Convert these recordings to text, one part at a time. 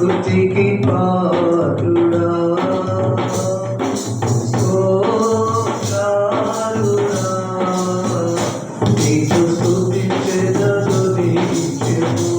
స్తుతికి పాత్రుడా స్తోత్రాలుడా నీకు స్తుతించెదను నిత్యము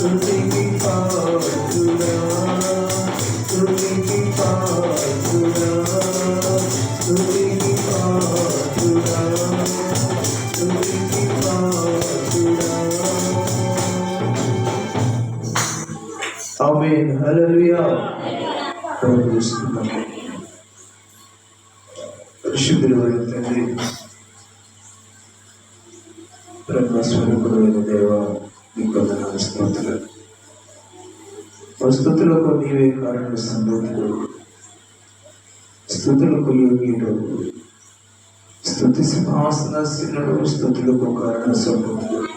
స్తుతికి పాత్రుడా స్తుతికి పాత్రుడా స్తుతికి పాత్రుడా స్తుతికి పాత్రుడా ఆమేన్ హల్లెలూయా ప్రార్థిస్తున్నాం పరిశుద్ధుడు తండ్రి బ్రహ్మస్వరూపుడైన దేవ నీకు వందనాలు స్తోత్రాలు వస్తుతులకు నీవే కారణ సంబంధులు స్థుతులకు యోగ్యుడు స్థుతి సింహాసనశీలుడు స్థుతులకు కారణ సంబంధుడు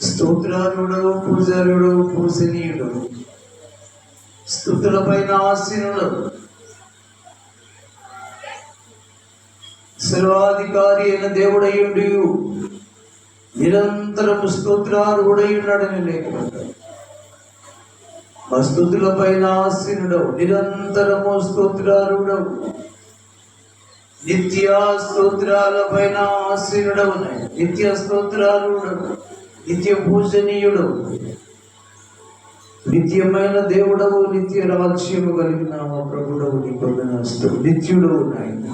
స్తోత్రాలుడు పూజారుడు పూజనీయుడు స్థుతులపైన ఆశీనుడు సర్వాధికారి అయిన దేవుడయుడు నిరంతరము స్తోత్రార్హుడై ఉన్నాడని లేఖపడ్డాడు ఆ స్థుతులపైన ఆసీనుడవు నిరంతరము స్తోత్రారుడవు నిత్య స్తోత్రాల పైన ఆసీనుడవు నిత్య స్తోత్రారుడవు నిత్య పూజనీయుడు. నిత్యమైన దేవుడవు నిత్య రాజ్యము కలిగిన మా ప్రభుడవు నీ కొందనాస్తు నిత్యుడవు నాయన.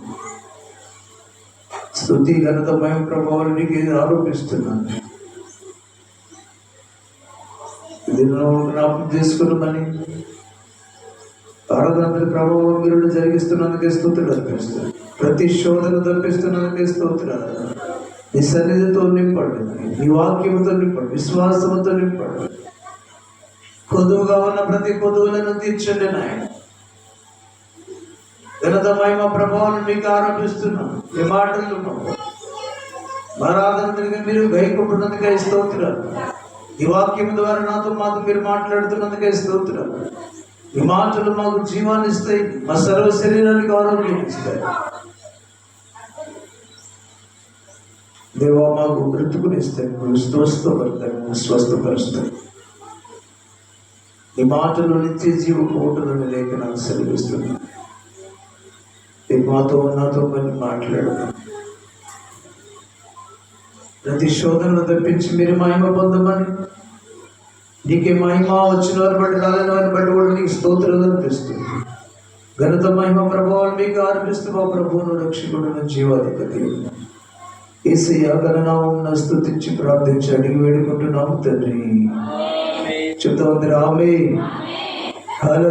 స్థుతి ఘనతమయ భయం నీకు ఆరోపిస్తున్నాను. ఇది జ్ఞాపకం చేసుకున్నామని ఆరాధన ప్రభావం మీరు జరిగిస్తున్నందుకే స్తోత్రులు అర్పిస్తాను ప్రతి శోధన తప్పిస్తున్నందుకే స్తోత్రాలు నీ సన్నిధితో నింపండి నీ వాక్యంతో నింపండి విశ్వాసంతో నింపండి కొదువుగా ఉన్న ప్రతి కొదువులను తీర్చండి నాయన. ఘనత మహిమ ప్రభావం మీకు ఆరోపిస్తున్నాం. ఈ మాటలు ఆరాధన మీరు గైకుంటున్నందుకే స్తోత్రాలు. ఈ వాక్యం ద్వారా నాతో మాతో మీరు మాట్లాడుతున్నందుకే స్తోత్రాలు. ఈ మాటలు మాకు జీవాన్ని ఇస్తాయి. మా సర్వ శరీరానికి ఆరోగ్యం ఇస్తాయి. దేవా మాకు బ్రతుకునిస్తాయి నువ్వు స్వస్థపడతాయి నువ్వు స్వస్థపరుస్తాయి. ఈ మాటలు నిత్య జీవ కోటలను లేఖనాలు సెలవిస్తున్నాను ఈ మాతో నాతో మళ్ళీ మాట్లాడదాం ప్రతి శోధనను తప్పించి మీరు మహిమ పొందమని. నీకే మహిమ వచ్చిన వారి బట్టి రాలేని వారిని బట్టి కూడా నీకు స్తోత్రాలు అనిపిస్తుంది. ఘనత మహిమ ప్రభావాలు మీకు అర్పిస్తూ మా ప్రభువును రక్షకుడును జీవాధిపతి. ఏసయ్య గణనామం స్థుతించి ప్రార్థించి అడిగి వేడుకుంటున్నాము తండ్రి. చెప్తా ఉంది రామే హలో